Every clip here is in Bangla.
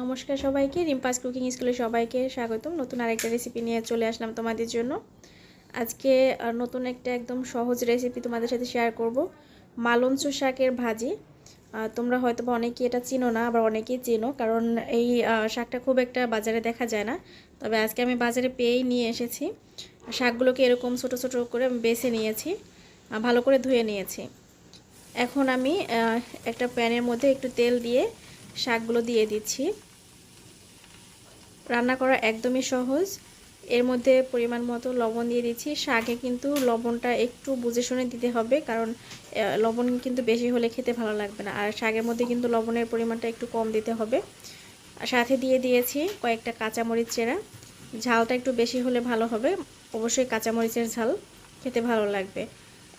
নমস্কার সবাইকে, রিম্পাস কুকিং স্কুলে সবাইকে স্বাগতম। নতুন আরেকটা রেসিপি নিয়ে চলে আসলাম তোমাদের জন্য। আজকে নতুন একটা একদম সহজ রেসিপি তোমাদের সাথে শেয়ার করব। মালঞ্চ শাকের ভাজি। তোমরা হয়তো বা অনেকেই এটা চিনো না, আবার অনেকেই চিনো, কারণ এই শাকটা খুব একটা বাজারে দেখা যায় না। তবে আজকে আমি বাজারে পেয়েই নিয়ে এসেছি। শাকগুলোকে এরকম ছোট ছোট করে বেছে নিয়েছি ভালো করে ধুয়ে নিয়েছি। এখন আমি একটা প্যানের মধ্যে একটু তেল দিয়ে শাকগুলো দিয়ে দিচ্ছি। রান্না করা একদমই সহজ। এর মধ্যে পরিমাণ মতো লবণ দিয়ে দিচ্ছি। শাকে কিন্তু লবণটা একটু বুঝে শুনে দিতে হবে, কারণ লবণ কিন্তু বেশি হলে খেতে ভালো লাগবে না। আর শাকের মধ্যে কিন্তু লবণের পরিমাণটা একটু কম দিতে হবে। সাথে দিয়ে দিয়েছি কয়েকটা কাঁচামরিচ চেরা। ঝালটা একটু বেশি হলে ভালো হবে। অবশ্যই কাঁচামরিচের ঝাল খেতে ভালো লাগবে।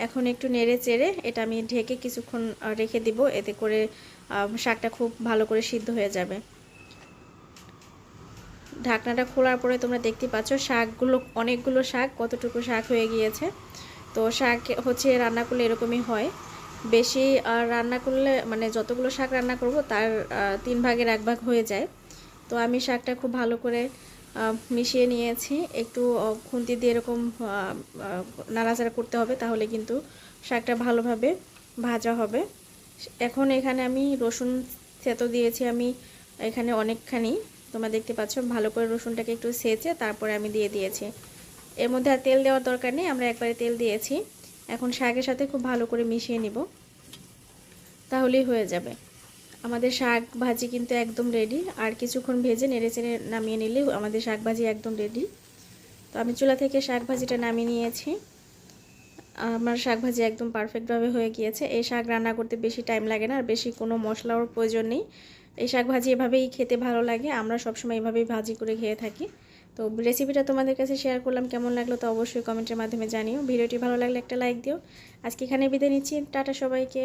এখন একটু নেড়ে চেড়ে এটা আমি ঢেকে কিছুক্ষণ রেখে দিব। এতে করে শাকটা খুব ভালো করে সিদ্ধ হয়ে যাবে। ঢাকনাটা খোলার পরে তোমরা দেখতে পাচ্ছ শাকগুলো, অনেকগুলো শাক, কতটুকু শাক হয়ে গিয়েছে। তো শাক হচ্ছে রান্না করলে এরকমই হয়। বেশি রান্না করলে মানে যতগুলো শাক রান্না করব তার তিন ভাগের এক ভাগ হয়ে যায়। তো আমি শাকটা খুব ভালো করে মিশিয়ে নিয়েছি। একটু খুন্তি দিয়ে এরকম নাড়াচাড়া করতে হবে তাহলে কিন্তু শাকটা ভালোভাবে ভাজা হবে। এখন এখানে আমি রসুন থেতো দিয়েছি আমি এখানে অনেকখানি। তোমরা দেখতে পাচ্ছ, ভালো করে রসুনটাকে একটু সেচে তারপরে আমি দিয়ে দিয়েছি। এর মধ্যে আর তেল দেওয়ার দরকার নেই, আমরা একবারে তেল দিয়েছি। এখন শাকের সাথে খুব ভালো করে মিশিয়ে নিব। তাহলেই হয়ে যাবে। আমাদের শাক ভাজি কিন্তু একদম রেডি আর কিছুক্ষণ ভেজে নেড়ে চেড়ে নামিয়ে নিলেই আমাদের শাক ভাজি একদম রেডি তো আমি চুলা থেকে শাক ভাজিটা নামিয়ে নিয়েছি। আমার শাক ভাজি একদম পারফেক্টভাবে হয়ে গিয়েছে। এই শাক রান্না করতে বেশি টাইম লাগে না, আর বেশি কোনো মশলার প্রয়োজন নেই। এই শাক ভাজি এভাবেই খেতে ভালো লাগে। আমরা সবসময় এভাবেই ভাজি করে খেয়ে থাকি। তো রেসিপিটা তোমাদের কাছে শেয়ার করলাম, কেমন লাগল তো অবশ্যই কমেন্টের মাধ্যমে জানিও। ভিডিওটি ভালো লাগলে একটা লাইক দিও। আজকে এখানে বিদায় নিচ্ছি। টাটা সবাইকে।